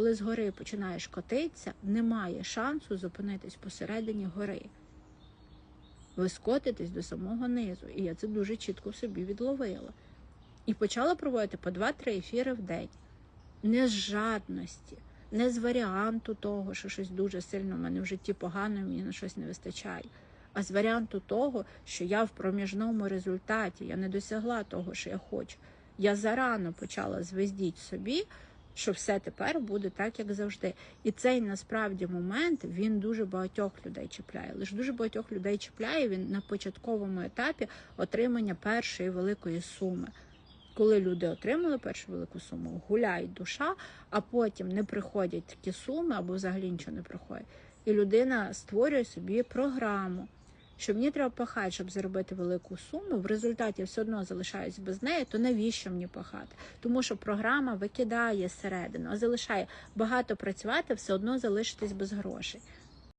Коли з гори починаєш котитися, немає шансу зупинитись посередині гори. Ви скотитесь до самого низу. І я це дуже чітко собі відловила. І почала проводити по 2-3 ефіри в день. Не з жадності, не з варіанту того, що щось дуже сильно в мене в житті погано, мені на щось не вистачає. А з варіанту того, що я в проміжному результаті, я не досягла того, що я хочу. Я зарано почала звездіть собі, що все тепер буде так, як завжди. І цей насправді момент він дуже багатьох людей чіпляє. Лише дуже багатьох людей чіпляє він на початковому етапі отримання першої великої суми. Коли люди отримали першу велику суму, гуляють душа, а потім не приходять такі суми або взагалі нічого не приходить. І людина створює собі програму, що мені треба пахати, щоб заробити велику суму. В результаті все одно залишаюсь без неї, то навіщо мені пахати? Тому що програма викидає зсередину, а залишає багато працювати, все одно залишитись без грошей.